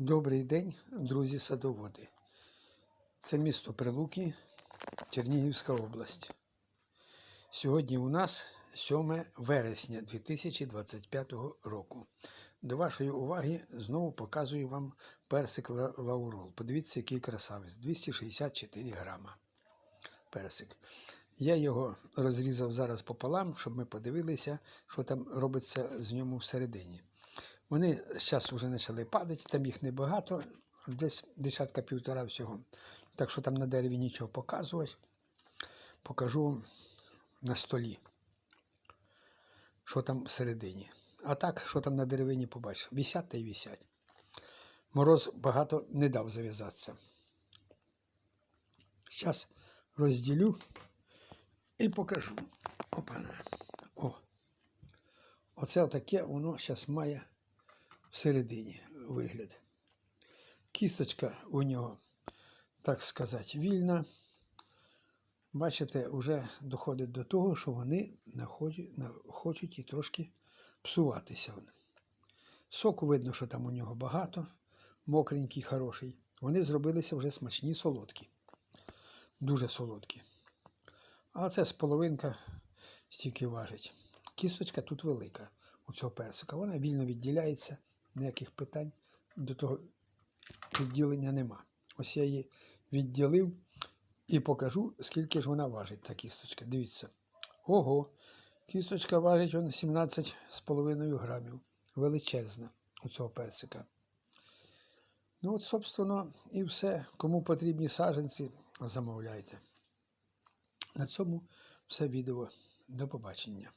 Добрий день, друзі садоводи. Це місто Прилуки, Чернігівська область. Сьогодні у нас 7 вересня 2025 року. До вашої уваги знову показую вам персик лаурол. Подивіться, який красавець 264 грама. Персик. Я його розрізав зараз пополам, щоб ми подивилися, що там робиться з ньому всередині. Вони зараз вже почали падати, там їх небагато, десь десятка півтора всього. Так що там на дереві нічого показувати. Покажу на столі, що там всередині. А так, що там на деревині побачиш, вісять та й вісять. Мороз багато не дав зав'язатися. Зараз розділю і покажу. Опана. О. Оце отаке воно зараз має всередині вигляд. Кісточка у нього, так сказати, вільна. Бачите, вже доходить до того, що вони хочуть і трошки псуватися. Соку видно, що там у нього багато, мокренький, хороший. Вони зробилися вже смачні солодкі. Дуже солодкі. А це з половинка стільки важить. Кісточка тут велика у цього персика. Вона вільно відділяється, ніяких питань до того відділення нема. Ось я її відділив і покажу, скільки ж вона важить, ця кісточка. Дивіться. Ого, кісточка важить 17,5 грамів. Величезна у цього персика. Ну от, собственно, і все. Кому потрібні саженці, замовляйте. На цьому все відео. До побачення.